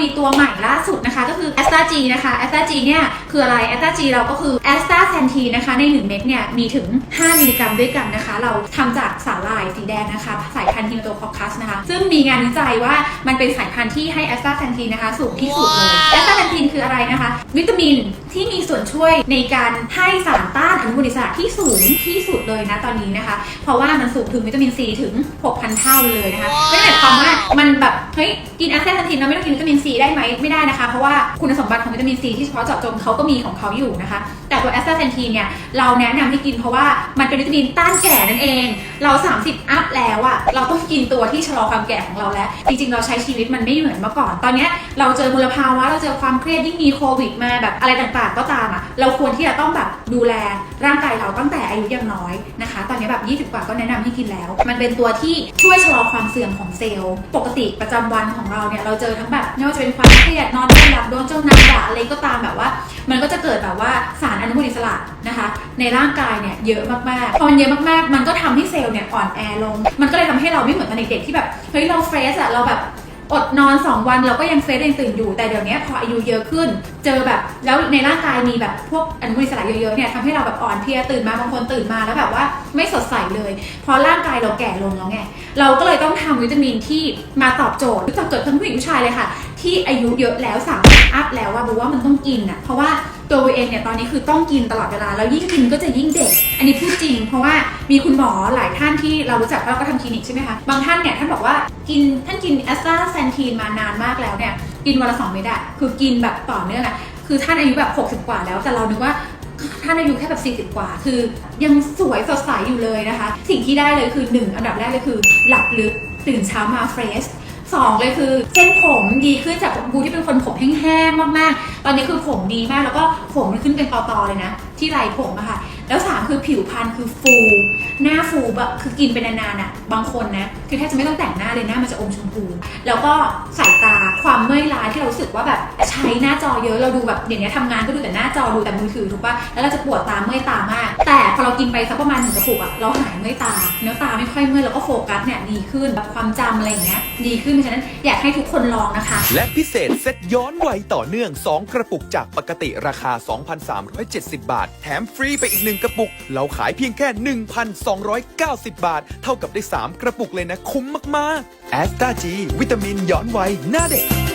มีตัวใหม่ล่าสุดนะคะ ก็คือแอสตาจีนะคะแอสตาจีเนี่ยคืออะไรแอสตาจีเราก็คือแอสตาแซนทีนะคะ ใน 1 เม็ดเนี่ยมีถึง 5 มิลลิกรัมด้วยกันนะคะ เราทำจากสาหร่ายสีแดงนะคะ สายพันธุ์ฮิมโตคอคัสนะคะ ซึ่งมีงานวิจัยว่ามันเป็นสายพันธุ์ที่ให้แอสตาแซนทีนะคะ สูงที่สุดเลยแอสตาแซนทีคืออะไรนะคะ วิตามินที่มีส่วนช่วยในการให้สารต้านอนุมูลอิสระที่สูงที่สุดเลยนะตอนนี้นะคะ เพราะว่ามันสูงถึงวิตามินซีถึง 6,000 เท่าเลยนะคะไม่ได้หมายความว่ามันแบบเฮ้ยกินแอสตาแซนทีนเราไม่ต้องกินวิตามินซีได้ไหมไม่ได้นะคะ เพราะว่าคุณสมบัติของวิตามินซีที่เฉพาะเจาะจงเขาก็มีของเขาอยู่นะคะ แต่ตัวแอสตาแซนทีนเนี่ยเราแนะนำให้กินเพราะว่ามันเป็นวิตามินต้านแก่นั่นเอง เรา 30 อัพแล้วอะเราต้องกินตัวที่ชะลอความแก่ของเราแล้ว จริงๆ เราใช้ชีวิตมันไม่เหมือนเมื่อก่อน ตอนเนี้ยเราเจอมลภาวะเราเจอความเครียดยิ่งมีโควิดมาแบบอะไรต่างๆ ก็ตามอะเราควรที่จะต้องแบบดูแลร่างกายเราตั้งแต่อายุยังน้อยนะคะ ตอนนี้แบบ 20 กว่าก็แนะนำให้กินแล้ว มันเป็นตัวที่ช่วยชะลอความเสื่อมของเซลล์ ปกติประจำวันของเราเนี่ยเราเจอทั้งแบบไม่ว่าจะเป็นความเครียดนอนไม่หลับโดนเจ้านายด่าอะไรก็ตามแบบว่า มันก็จะเกิดแบบว่าสารอนุมูลอิสระนะคะ ในร่างกายเนี่ยเยอะมากๆพอมันเยอะมากๆ มันก็ทำให้เซลล์เนี่ยอ่อนแอลง มันก็เลยทำให้เราไม่เหมือนตอนเด็กๆที่แบบเฮ้ยเราเฟรชอะเราแบบ อดนอน 2 วันเราก็ยังเฟซยังตื่นอยู่ แต่เดี๋ยวนี้พออายุเยอะขึ้น เจอแบบแล้วในร่างกายมีแบบพวกอนุมูลอิสระเยอะๆเนี่ยทำให้เราแบบอ่อนเพลียตื่นมาบางคนตื่นมาแล้วแบบว่าไม่สดใสเลย เพราะร่างกายเราแก่ลงแล้วไงเราก็เลยต้องทำวิตามินที่มาตอบโจทย์จะเกิดทั้งผู้หญิงผู้ชายเลยค่ะ ที่อายุเยอะแล้วสามอัพแล้วว่าบอกว่ามันต้องกินอะเพราะว่า ตัวเองเนี่ยตอนนี้คือต้องกินตลอดเวลาแล้วยิ่งกินก็จะยิ่งเด็ก อันนี้พูดจริง เพราะว่ามีคุณหมอหลายท่านที่เรารู้จักเราก็ทำคลินิกใช่ไหมคะบางท่านเนี่ยท่านบอกว่ากินท่านกินแอสตราแซนทีนมานานมากแล้วเนี่ยกินวันละสองเม็ดอะคือกินแบบต่อเนื่องอะคือท่านอายุแบบ 60 กว่าแล้วแต่เรานึกว่าท่านอายุแค่แบบ 40 กว่า คือยังสวยสดใสอยู่เลยนะคะ สิ่งที่ได้เลยคือ 1 อันดับแรกเลยคือ หลับลึกตื่นเช้ามาเฟรชสองเลยคือเส้นผมดีขึ้นจากบูที่เป็นคนผมแห้งๆมาก ตอนนี้คือผมดีมาก แล้วก็ผมมันขึ้นเป็นตอๆเลยนะ ที่ไหล่ผมอะค่ะ แล้วสามคือผิวพรรณคือฟู หน้าฟูแบบคือกินไปนานๆอะบางคนนะ คือแทบจะไม่ต้องแต่งหน้าเลยหน้ามันจะอมชมพู แล้วก็สายตาความเมื่อยล้าที่เรารู้สึกว่าแบบใช้หน้าจอเยอะเราดูแบบอย่างเงี้ยทำงานก็ดูแต่หน้าจอดูแต่มือถือถูกปะแล้วเราจะปวดตาเมื่อยตามาก แต่พอเรากินไปสักประมาณหนึ่งกระปุกอะเราหายเมื่อยตา เนื้อตาไม่ค่อยเมื่อยแล้วก็โฟกัสเนี่ยดีขึ้นแบบความจำอะไรอย่างเงี้ยดีขึ้นเพราะฉะนั้นอยากให้ทุกคนลองนะคะ และพิเศษเซ็ตย้อนวัยต่อเนื่อง2กระปุกจากปกติราคา 2,370 บาท แถมฟรีไปอีก 1 กระปุก เราขายเพียงแค่ 1,290 บาท เท่ากับได้ 3 กระปุกเลยนะคุ้มมากๆแอสตาจีวิตามินย้อนวัยหน้าเด็ก